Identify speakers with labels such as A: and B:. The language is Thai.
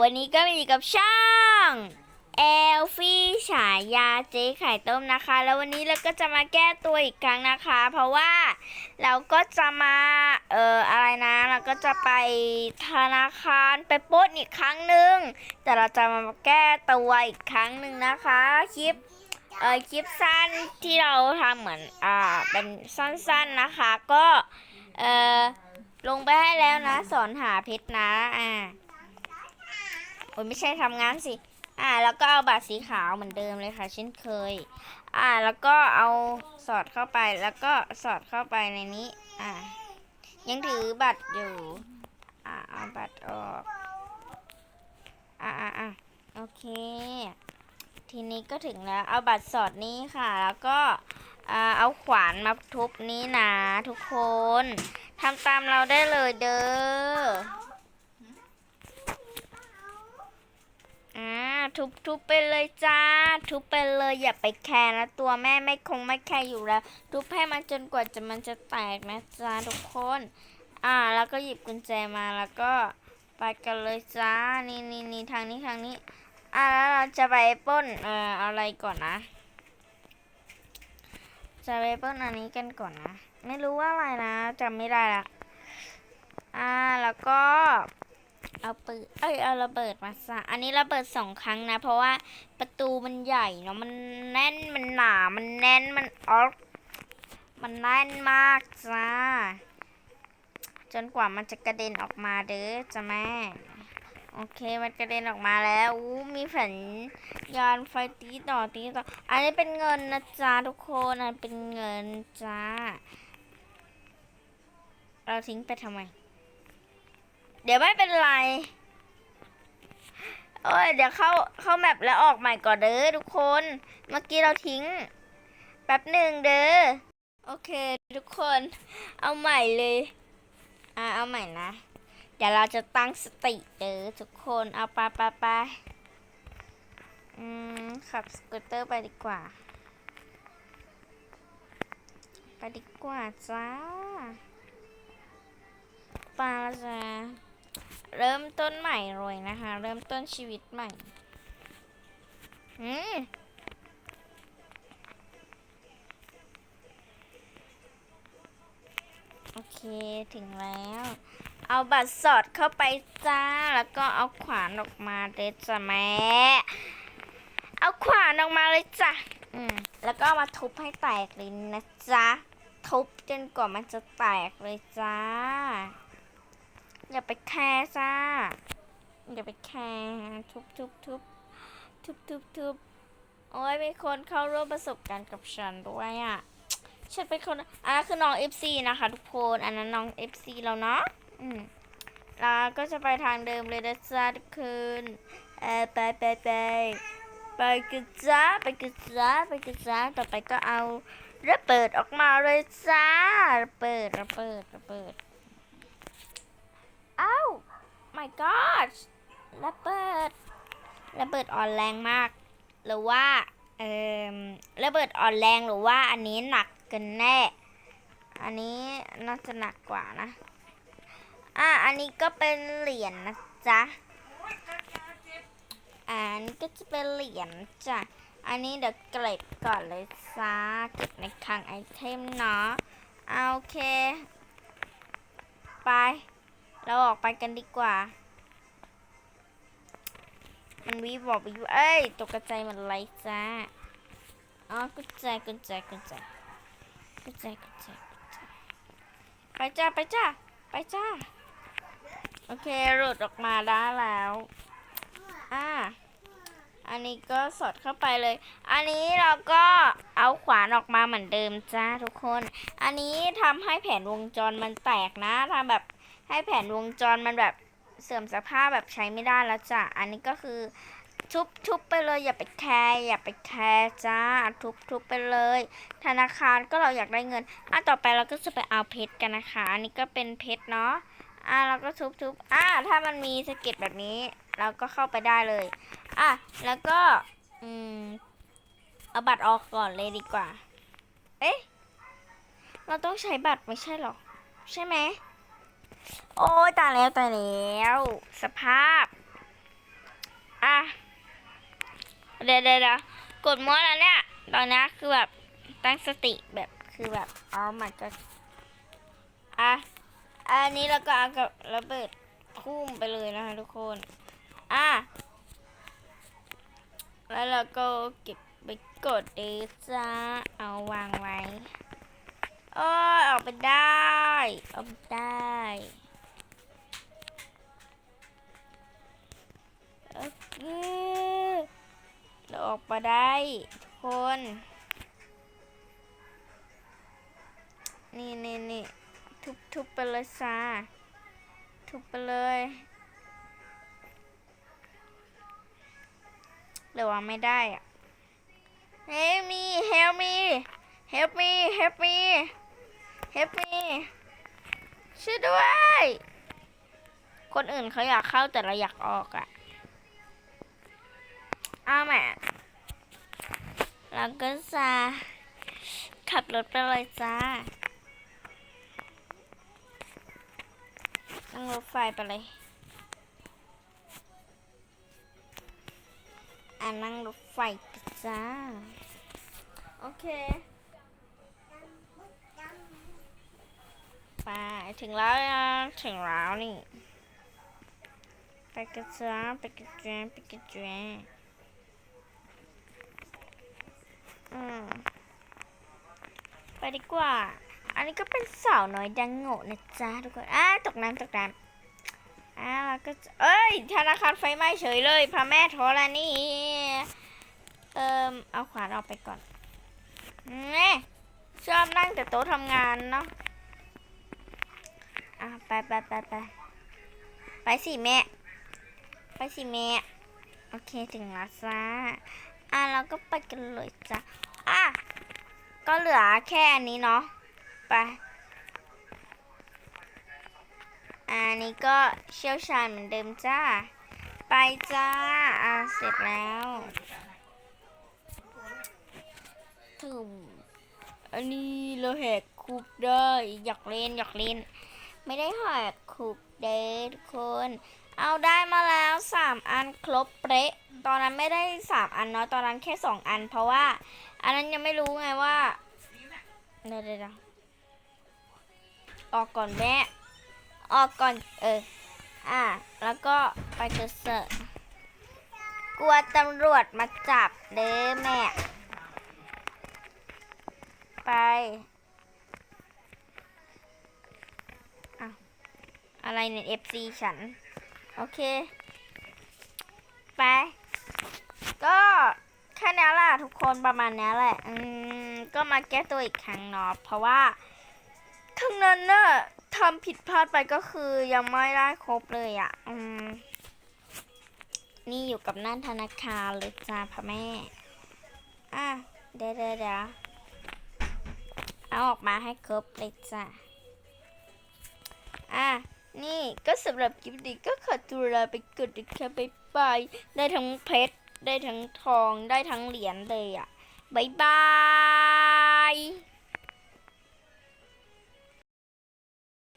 A: วันนี้ก็มีกับช่างเอลฟี่ฉายาเจ๊ไข่ต้มนะคะ แล้ววันนี้เราก็จะมาแก้ตัวอีกครั้งนะคะ เพราะว่าเราก็จะมาเอ่ออะไรนะเราก็จะไปธนาคารไปปล้นอีกครั้งหนึ่งแต่เราจะมาแก้ตัวอีกครั้งหนึ่งนะคะคลิปเอ่อคลิปสั้นที่เราทำเหมือนอ่าเป็นสั้นๆนะคะก็เอ่อลงไปให้แล้วนะ สอนหาเพชรนะอ่า อ้ยไม่ใช่ทำงานสิ อ่า แล้วก็เอาบัตรสีขาวเหมือนเดิมเลยค่ะเช่นเคย อ่า แล้วก็เอาสอดเข้าไปแล้วก็สอดเข้าไปในนี้ อ่า ยังถือบัตรอยู่ อ่าเอาบัตรออก อ่าอ่าอ่าโอเค ทีนี้ก็ถึงแล้ว เอาบัตรสอดนี้ค่ะ แล้วก็เอาขวานมาทุบนี้นะทุกคนทำตามเราได้เลยเด้อ อ่าทุบทุบไปเลยจ้า ทุบไปเลยอย่าไปแคร์นะตัวแม่ไม่คงไม่แคร์อยู่แล้ว ทุบให้มันจนกว่าจะมันจะแตกนะจ้าทุกคน อ่า แล้วก็หยิบกุญแจมาแล้วก็ไปกันเลยจ้า นี่นี่นี่ทางนี้ทางนี้ อ่าแล้วเราจะไปปล้นเอ่ออะไรก่อนนะ จะไปปล้นอันนี้กันก่อนนะ ไม่รู้ว่าอะไรนะจำไม่ได้ละอ่าแล้วก็ เอาปืนเอ้ยเอาระเบิดมาซะอันนี้ระเบิดสองครั้งนะ เพราะว่าประตูมันใหญ่เนาะมันแน่นมันหนามันแน่นมันออกมันแน่นมากจ้าจนกว่ามันจะกระเด็นออกมาเด้อจ้าแม่โอเค มันกระเด็นออกมาแล้วอู้มีแผ่นยานไฟตีต่อตีต่อ อันนี้เป็นเงินนะจ๊ะทุกคนอันเป็นเงินจ้า เราทิ้งไปทำไม ดี๋ยวไม่เป็นไร โอ้ยเดี๋ยวเข้าเข้าแมปแล้วออกใหม่ก่อนเด้อทุกคน เมื่อกี้เราทิ้ง แป๊บหนึ่งเด้อ โอเค ทุกคน เอาใหม่เลย อ่าเอาใหม่นะ เดี๋ยวเราจะตั้งสติเด้อทุกคน เอาไปไปไปอืมขับสกูตเตอร์ไปดีกว่า ไปดีกว่าจ้าปลาจะ เริ่มต้นใหม่เลยนะคะ เริ่มต้นชีวิตใหม่อืมโอเคถึงแล้ว เอาบัตรสอดเข้าไปจ้า แล้วก็เอาขวานออกมาเลยจ้ะแม่เอาขวานออกมาเลยจ้ะอืมแล้วก็มาทุบให้แตกเลยนะจ๊ะ ทุบจนกว่ามันจะแตกเลยจ้า อย่าไปแคร์จ้า อย่าไปแคร์ทุบทุบทุบทุบทุบทุบโอ้ยมีคนเข้าร่วมประสบการณ์กับฉันด้วยอะ ฉันเป็นคน อันนั้นคือน้อง FC นะคะทุกคน อันนั้นน้อง FC แล้วเนาะ อืมแล้วก็จะไปทางเดิมเลยนะจ๊ะทุกคนเออไปไปไปไปกันจ้าไปกันจ้าไปกันจ้าต่อไปก็เอาระเบิดออกมาเลยจ้าระเบิดระเบิดระเบิด อ้าว my god ระเบิด ระเบิดอ่อนแรงมาก หรือว่า เอ่อ ระเบิดอ่อนแรงหรือว่าอันนี้หนักกันแน่ อันนี้น่าจะหนักกว่านะ อะ อันนี้ก็เป็นเหรียญนะจ๊ะ อันนี้ก็จะเป็นเหรียญจ้ะ อันนี้เดี๋ยวเก็บก่อนเลยจ้าเก็บในคลังไอเทมเนาะ โอเค ไป เราออกไปกันดีกว่า มันวีบอกวิวเอ้ยตกกระจมันไรจ้าอ๋อกุญแจกุญแจกุญแจกุญแจกุญแจไปจ้าไปจ้าไปจ้าโอเคหลุดออกมาได้แล้วอ่าอันนี้ก็สอดเข้าไปเลย อันนี้เราก็เอาขวานออกมาเหมือนเดิมจ้าทุกคน อันนี้ทำให้แผนวงจรมันแตกนะทำแบบ ให้แผนวงจรมันแบบเสื่อมสภาพแบบใช้ไม่ได้แล้วจ้ะ อันนี้ก็คือทุบทุบไปเลยอย่าไปแคร์อย่าไปแคร์จ้าทุบทุบไปเลย ธนาคารก็เราอยากได้เงินอะต่อไปเราก็จะไปเอาเพชรกันนะคะ อันนี้ก็เป็นเพชรเนาะอะเราก็ทุบทุบอะถ้ามันมีสะเก็ดแบบนี้ เราก็เข้าไปได้เลยอะแล้วก็อืมเอาบัตรออกก่อนเลยดีกว่า เอ๊ะเราต้องใช้บัตรไม่ใช่หรอ ใช่ไหม โอ้ยตายแล้วตายแล้ว สภาพเดี๋ยวเดี๋ยวเดี๋ยวกดมั่วแล้วเนี่ย ตอนนี้คือแบบตั้งสติแบบคือแบบเอามันจะอะ อันนี้เราก็เอากับระเบิดพุ่มไปเลยนะคะทุกคน อะ แล้วเราก็เก็บไปกดเดซ่าเอาวางไว้ โอ้ยออกไปได้ออกไปได้โอเคเราออกมาได้ทุกคน นี่นี่นี่ทุบทุบไปเลยซาทุบไปเลยเดี๋ยวว่าไม่ได้อะ Help me help me help me help me help me ช่วยด้วย คนอื่นเขาอยากเข้าแต่เราอยากออกอะเอาแม่เราก็จะขับรถไปเลยจ้านั่งรถไฟไปเลย อ่านั่งรถไฟจ้า โอเค ไปถึงแล้วนะถึงแล้วนี่ไปกันจ้าไปกันจ้าไปกันจ้าอืมไปดีกว่า อันนี้ก็เป็นสาวน้อยดังโง่นะจ๊ะทุกคนอ้าตกน้ำตกน้ำอ้าแล้วก็เอ้ย ธนาคารไฟไหม้เฉยเลย พระแม่ธรณีเอิมเอาขวานออกไปก่อนแน่ชอบนั่งแต่โต๊ะทำงานเนาะ อะไปไปไปไปไปสิแม่ ไปสิแม่ โอเคถึงแล้วจ้าอะเราก็ไปกันเลยจ้ะอะก็เหลือแค่อันนี้เนาะไปอันนี้ก็เชี่ยวชาญเหมือนเดิมจ้า ไปจ้าอะเสร็จแล้วถึงอันนี้เราแหกคุกได้อยากเล่นอยากเล่น ไม่ได้แหกคุกเด้อทุกคน เอาได้มาแล้วสามอันครบเป๊ะ ตอนนั้นไม่ได้สามอันเนาะ ตอนนั้นแค่สองอัน เพราะว่า อันนั้นยังไม่รู้ไงว่าเดี๋ยวเดี๋ยวออกก่อนแม่ ออกก่อน เออ อะ แล้วก็ไปเจอเซอร์กลัวตำรวจมาจับเด้แม่ ไป อะไรเนี่ย FC ฉัน โอเค ไป ก็แค่นี้แหละทุกคนประมาณนี้แหละ อืม ก็มาแก้ตัวอีกครั้งเนาะเพราะว่าข้งนั้นน่ะทำผิดพลาดไปก็คือยังไม่ได้ครบเลยอะ่ะ อืม นี่อยู่กับนั่นธนาคารเลยจ้าพ่อแม่ อะ เดี๋ยวเดี๋ยวเอาออกมาให้ครบเลยจ้าอะ นี่ก็สำหรับคลิปนี้ก็ขอตัวลาไปกดนะคะไปไปได้ทั้งเพชร ได้ทั้งทอง ได้ทั้งเหรียญเลยอะบ๊ายบาย